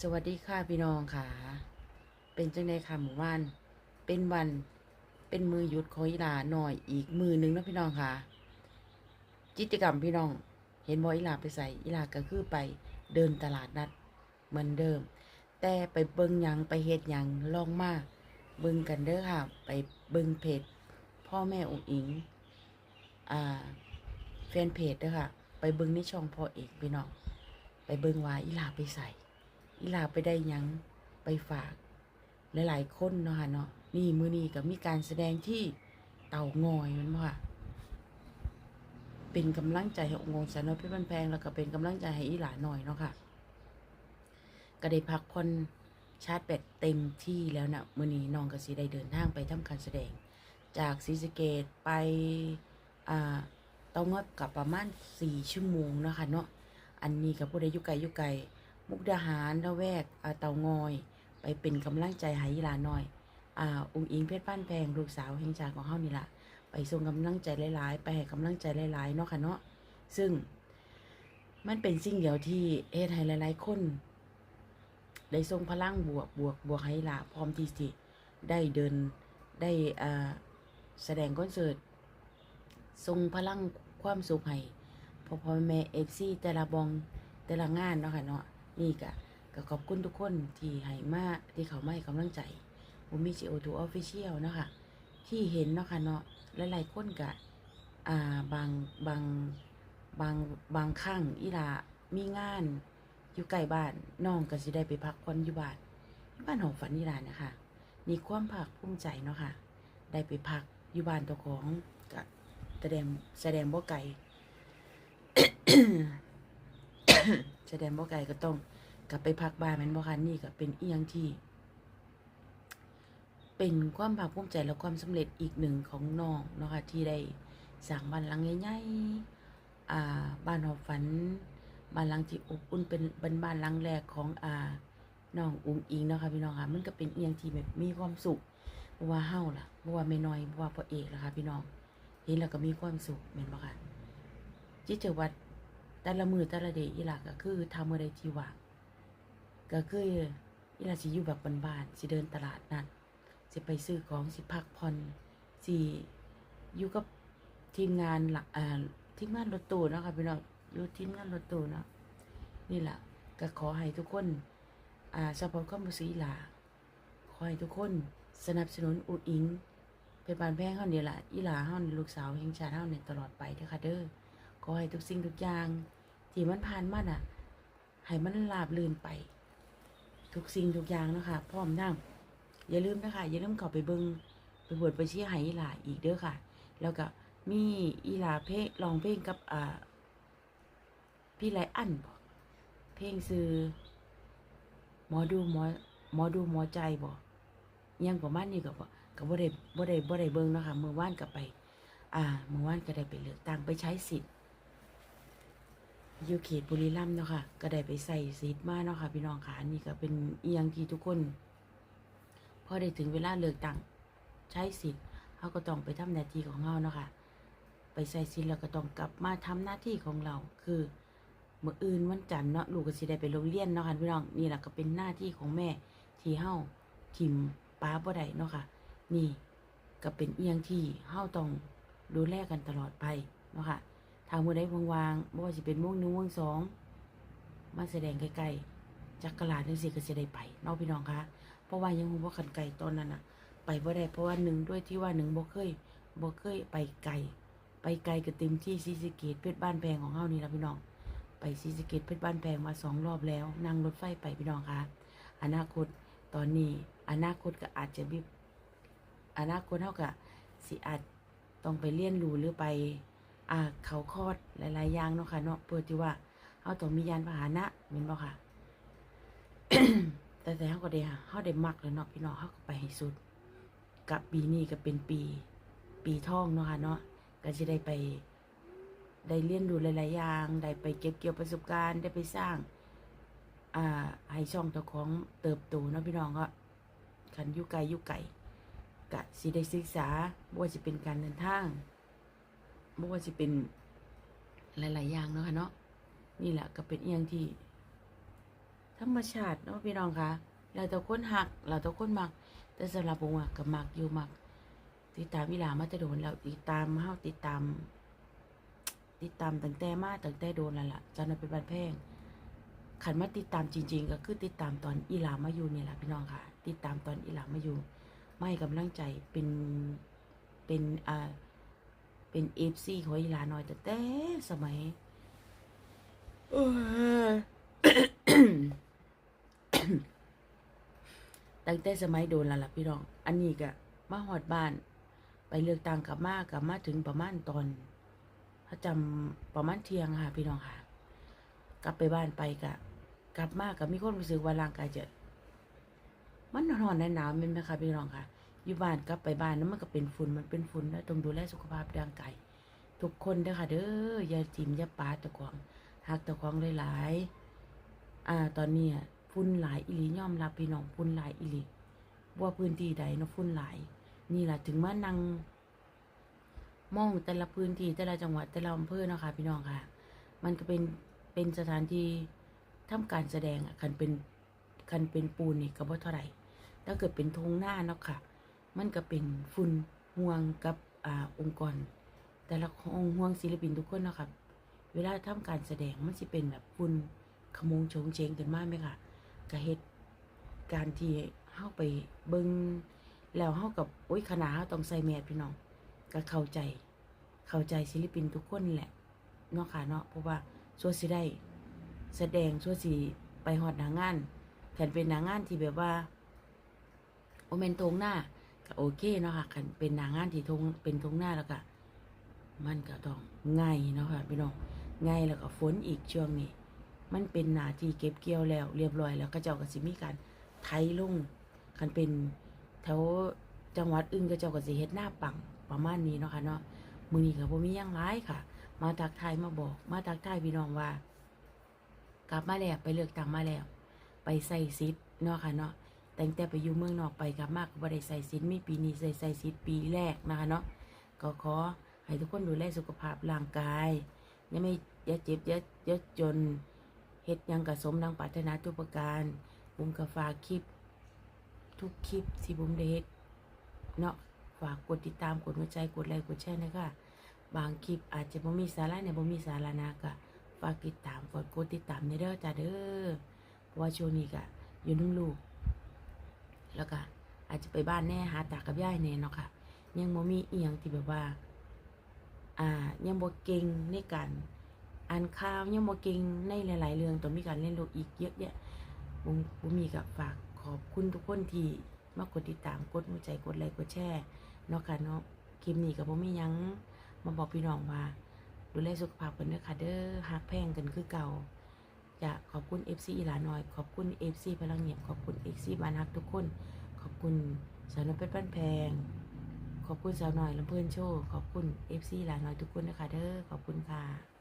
สวัสดีค่ะพี่น้องค่ะ เป็นจังไดค่ะหมู่บ้าน เป็นวันเป็นมือหยุดของอีหลาหน่อยอีกมือหนึ่งนะพี่น้องค่ะ กิจกรรมพี่น้อง เห็นบออีหลาไปใส่อีหลาก็คือไปเดินตลาดนัดเหมือนเดิม แต่ไปเบิ้งยังไปเฮ็ดยังลองมาเบิ้งกันเด้อค่ะ ไปเบิ้งเพจพ่อแม่องค์อิงอ่าแฟนเพจเด้อค่ะ ไปเบิ้งในช่องพ่อเอกพี่น้องไปเบิ้งว่าอีหลาไปใส่ อีหลาไปได้ยังไปฝาก หลายๆคนเนาะค่ะเนาะนี่มือนี้ก็มีการแสดงที่เต่างอยมันบ่ค่ะเป็นกำลังใจให้องค์กรสนอยเพชรบ้านแพงแล้วก็เป็นกำลังใจให้อีหลาหน่อยเนาะค่ะก็ได้พักผ่อนชาร์จแบตเต็มที่แล้วนะมือนี้น้องกสิได้เดินทางไปทำการแสดง จากศรีสเกดไปอ่าเตางอยกับประมาณ4ชั่วโมงเนาะค่ะเนาะอันนี้กับผู้ใดยู่ไกลยู่ไกล มุกดาหารละแวกเตางอย ไปเป็นกำลังใจให้ยีลาหน่อยอ่าองค์อิงเพชรบ้านแพงลูกสาวแห่งชาติของเฮานี่ละไปส่งกำลังใจหลาย ๆ ไปให้กำลังใจหลาย ๆ เนาะค่ะเนาะซึ่งมันเป็นสิ่งเดียวที่เฮ็ดให้หลาย ๆ คน ได้ส่งพลังบวกบวกบวกให้ลาพร้อมที่สิได้เดินได้อ่าแสดงคอนเสิร์ตส่งพลังความสุขให้พ่อพ่อแม่เอฟซีแต่ละบองแต่ละงานเนาะค่ะเนาะ นี่ก็ก็ขอบคุณทุกคนที่ให้มาที่เขามาให้กำลังใจผมมีจีโอทูออฟฟิเชียลเนาะค่ะที่เห็นเนาะค่ะเนาะหลายๆคนก็อ่าบางบางบางบางครั้งอีหลามีงานอยู่ใกล้บ้านน้องก็สิได้ไปพักผ่อนอยู่บ้านบ้านของฝันอีหลานะคะมีความภาคภูมิใจเนาะค่ะ ได้ไปพักอยู่บ้านตัวของก็แสดงแสดงบ่ไกล แสดงบ่ไกลก็ต้องกลับไปพักบ้านแม่นบ่คะนี่ก็เป็นอียงที่ เป็นความภาคภูมิใจและความสำเร็จอีกหนึ่งของน้องเนาะค่ะที่ได้สร้างบ้านหลังใหญ่ๆอ่าบ้านหอบฝันบ้านหลังที่อบอุ่นเป็นเป็นบ้านหลังแรกของอ่าน้องอุ้งอิงเนาะค่ะพี่น้องค่ะมันก็เป็นอียงที่แบบมีความสุขบ่ว่าเฮาล่ะบ่ว่าแม่น้อยบ่ว่าพ่อเอกล่ะค่ะพี่น้องเห็นแล้วก็มีความสุขแม่นบ่ค่ะจิตเจวัด แต่ละมือแต่ละเดอีหลักก็คือทำมื้อใดที่ว่างก็คืออีหลาสิอยู่แบบบ้านๆสิเดินตลาดนัดสิไปซื้อของสิพักผ่อนสิอยู่กับทีมงานหลักอ่าทีมงานรถตู้เนาะค่ะพี่น้องอยู่ทีมงานรถตู้เนาะนี่แหละก็ขอให้ทุกคนอ่าสปอร์ตความรู้สึกอีหลาขอให้ทุกคนสนับสนุนอุดอิงเป็นบานแพงเฮานี่ล่ะอีหลาเฮานี่ลูกสาวแห่งชาติเฮานี่ตลอดไปเด้อค่ะเด้อขอให้ทุกสิ่งทุกอย่าง ที่มันผ่านมาน่ะ ให้มันราบลื่นไป ทุกสิ่งทุกอย่างนะคะพร้อมนั่งอย่าลืมนะคะอย่าลืมเข้าไปเบิงไปบวชไปเชี้ยหายอีหลาอีกเด้อค่ะ แล้วก็มีอีหลาเพลงลองเพลงกับอ่าพี่ไรอันบ่เพลงซื้อหมอดูหมอหมอดูหมอใจบ่ยังประมาณนี้ก็บ่ก็บ่ได้บ่ได้บ่ได้เบิ่งนะคะเมื่อวานก็ไป อ่าเมื่อวานก็ได้ไปเลือกตั้งไปใช้สิทธิ์ อยู่เขตบุรีรัมย์เนาะค่ะ ก็ได้ไปใส่ซีดมาเนาะค่ะ พี่น้องค่ะนี่ก็เป็นเอียงที่ทุกคน พอได้ถึงเวลาเลือกตั้งใช้สิทธิ์เขาก็ต้องไปทำหน้าที่ของเขาเนาะค่ะ ไปใส่สิทธิ์แล้วก็ต้องกลับมาทำหน้าที่ของเรา คือเมื่ออื่นวันจันทร์เนาะลูกก็สิได้ไปโรงเรียนเนาะค่ะพี่น้องนี่แหละก็เป็นหน้าที่ของแม่ที่เฮาทิมป้าบ่ได้เนาะค่ะ นี่ก็เป็นเอียงที่เฮาต้องดูแลกันตลอดไปเนาะค่ะ ทามือได้วางๆบ่ว่าสิเป็นม่วงหนึ่งม่วงสองมาแสดงไกลๆจักรลาดนึงสิก็สิได้ไปนอกพี่น้องคะเพราะว่ายังบ่คันไกลตอนนั้นน่ะไปบ่ได้เพราะว่าหนึ่งด้วยที่ว่าหนึ่งบ่เคยบ่เคยไปไกลไปไกลก็เต็มที่ศรีสเกษเพชรบ้านแพงของเฮานี่ละพี่น้อง ไปศรีสเกษเพชรบ้านแพงมาสองรอบแล้ว นั่งรถไฟไปพี่น้องคะอนาคตตอนนี้อนาคตก็อาจจะมีอนาคตเฮาก็สิอาจต้องไปเรียนรู้หรือไป อ่าเขาคลอดหลาย ๆ อย่างเนาะค่ะเนาะเพื่อที่ว่าเขาต้องมียานพาหนะแม่นบ่ค่ะ แต่แต่เขาก็ได้เขาได้มักแล้วเนาะพี่น้องเขาก็ไปให้สุด กับปีนี้ก็เป็นปี ปีท่องเนาะค่ะเนาะก็จะได้ไป ได้เรียนรู้หลาย ๆ อย่าง ได้ไปเก็บเกี่ยวประสบการณ์ได้ไปสร้าง อ่าให้ช่องเจ้าของเติบโตเนาะพี่น้องก็คันยุไกยุไกลกะสิได้ศึกษาว่าจะเป็นการเดินทาง บ่ว่าจะเป็นหลาย ๆ อย่างเนาะค่ะเนาะนี่แหละก็เป็นเอียงที่ ธรรมชาติเนาะพี่น้องคะเราแต่คนหัก เราแต่คนมัก แต่สำหรับผมอะกับมักอยู่มัก ติดตามวิลามาแต่โดนแล้วติดตามเฮาติดตาม ติดตามตั้งแต่มาตั้งแต่โดนแล้วล่ะจนมันเป็นบันแพงขันมาติดตามจริง ๆ ก็คือติดตามตอนอีหลามาอยู่เนี่ยแหละพี่น้องค่ะ ติดตามตอนอีหลามาอยู่ไม่กำลังใจเป็นเป็นอ่า เป็นเอฟซีของอีหลาน้อยแต่แต่สมัยเอ้ยตั้งแต่สมัยโดนล้วล่ะพี่น้อง อันนี้ก็มาหอดบ้าน ไปเลือกตั้งกลับมากลับมาถึงประมาณตอนถ้าจำประมาณเที่ยงค่ะ พี่น้องค่ะ กลับไปบ้านไปกะกลับมากับมีคนรู้สึกว่าร่างกายจะมันนอนหนาวมันไหมคะพี่น้องค่ะ อยู่บ้านกลับไปบ้านนั้นมันก็เป็นฝุ่นมันเป็นฝุ่นแล้วต้องดูแลสุขภาพร่างกายทุกคนเด้อค่ะเด้ออย่าจิ้มอย่าปาตะควงหักตะควงหลายๆอ่า ตอนนี้ฝุ่นหลายอีหลียอมรับพี่น้องฝุ่นหลายอีหลีว่าพื้นที่ใดเนาะฝุ่นหลาย นี่แหละถึงมานั่งมองแต่ละพื้นที่แต่ละจังหวัดแต่ละอำเภอเนาะค่ะพี่น้องค่ะ มันก็เป็นเป็นสถานที่ทำการแสดงอะคันเป็นคันเป็นปูนนี่ก็บ่เท่าไหร่ถ้าเกิดเป็นทงหน้าเนาะค่ะ มันก็เป็นฝุ่นห่วงกับอ่าองค์กร แต่ละองค์ห่วงศิลปินทุกคนเนาะค่ะเวลาทำการแสดงมันสิเป็นแบบฝุ่นขมงโฉงเฉงกันมากไหมค่ะก็เฮ็ดการที่เฮาไปเบิงแล้วเฮากับโอ้ยขนาดเฮาต้องใส่แมสพี่น้องก็เข้าใจเข้าใจศิลปินทุกคนแหละเนาะค่ะเนาะเพราะว่าส่วนสิได้ แสดงส่วนสิไปฮอดหนางานแผ่นเป็นหนางานที่แบบว่าโอเมนตรงหน้า ก็โอเคเนาะค่ะคันเป็นหนางานที่ทงเป็นทงหน้าแล้วก็มันก็ต้องง่ายเนาะค่ะพี่น้องง่ายแล้วก็ฝนอีกช่วงนี้ มันเป็นหนาที่เก็บเกี่ยวแล้ว เรียบร้อยแล้วก็เจ้าก็สิมีการไถลุ่งคันเป็นแถวจังหวัดอื่นก็เจ้าก็สิเฮ็ดหน้าปังประมาณนี้เนาะค่ะเนาะมือนี้ก็บ่มียังหลายค่ะ มาทักทายมาบอก มาทักทายพี่น้องว่า กลับมาแล้วไปเลือกตั้งมาแล้ว ไปใส่ซิทเนาะค่ะเนาะ แต่งแต่ไปอยู่เมืองนอกไปกับมากก็บ่ได้ใส่ซิทธิ์มีปีนี้ใส่ใส่ซิทธิ์ปีแรกนะคะเนาะก็ขอให้ทุกคนดูแลสุขภาพร่างกายอย่าไม่อย่าเจ็บอย่าอย่าจนเฮ็ดยังกะสมดังปรารถนาทุกประการบุมก็ฝากคลิป ทุกคลิปที่บุมได้เฮ็ดเนาะฝากกดติดตามกดหัวใจกดไลค์กดแชร์นะคะบางคลิปอาจจะบ่มีสาระเนี่ยบ่มีสาระนะก็ฝากติดตามกดกดติดตามในเด้อจ้าเด้อเพราะว่าช่วงนี้ก็อยู่นุ่งลูก แล้วก็อาจจะไปบ้านแน่หาตากับย่ายแน่เนาะค่ะ ยังบ่มีอียงที่แบบว่า อ่า ยังบ่เก่งในการอ่านข่าวยังบ่เก่งในหลาย ๆ เรื่องต้องมีการเรียนรู้อีกเยอะแยะบุมบุมีกับฝากขอบคุณทุกคนที่มากดติดตามกดหัวใจกดไลค์กดแชร์เนาะค่ะเนาะคลิปนี้ก็บ่มีหยังมาบอกพี่น้องว่า ดูแลสุขภาพกันเด้อค่ะเด้อหักแพงกันคือเก่า จะขอบคุณ FC อีหลาน้อย ขอบคุณ FC พลังเงียบขอบคุณ FC บานักทุกคน ขอบคุณสาวน้อยเป็ดบ้านแพง ขอบคุณสาวน้อยลำเพื่อนโชว์ขอบคุณ FC อีหลาน้อยทุกคนนะคะเด้อขอบคุณค่ะ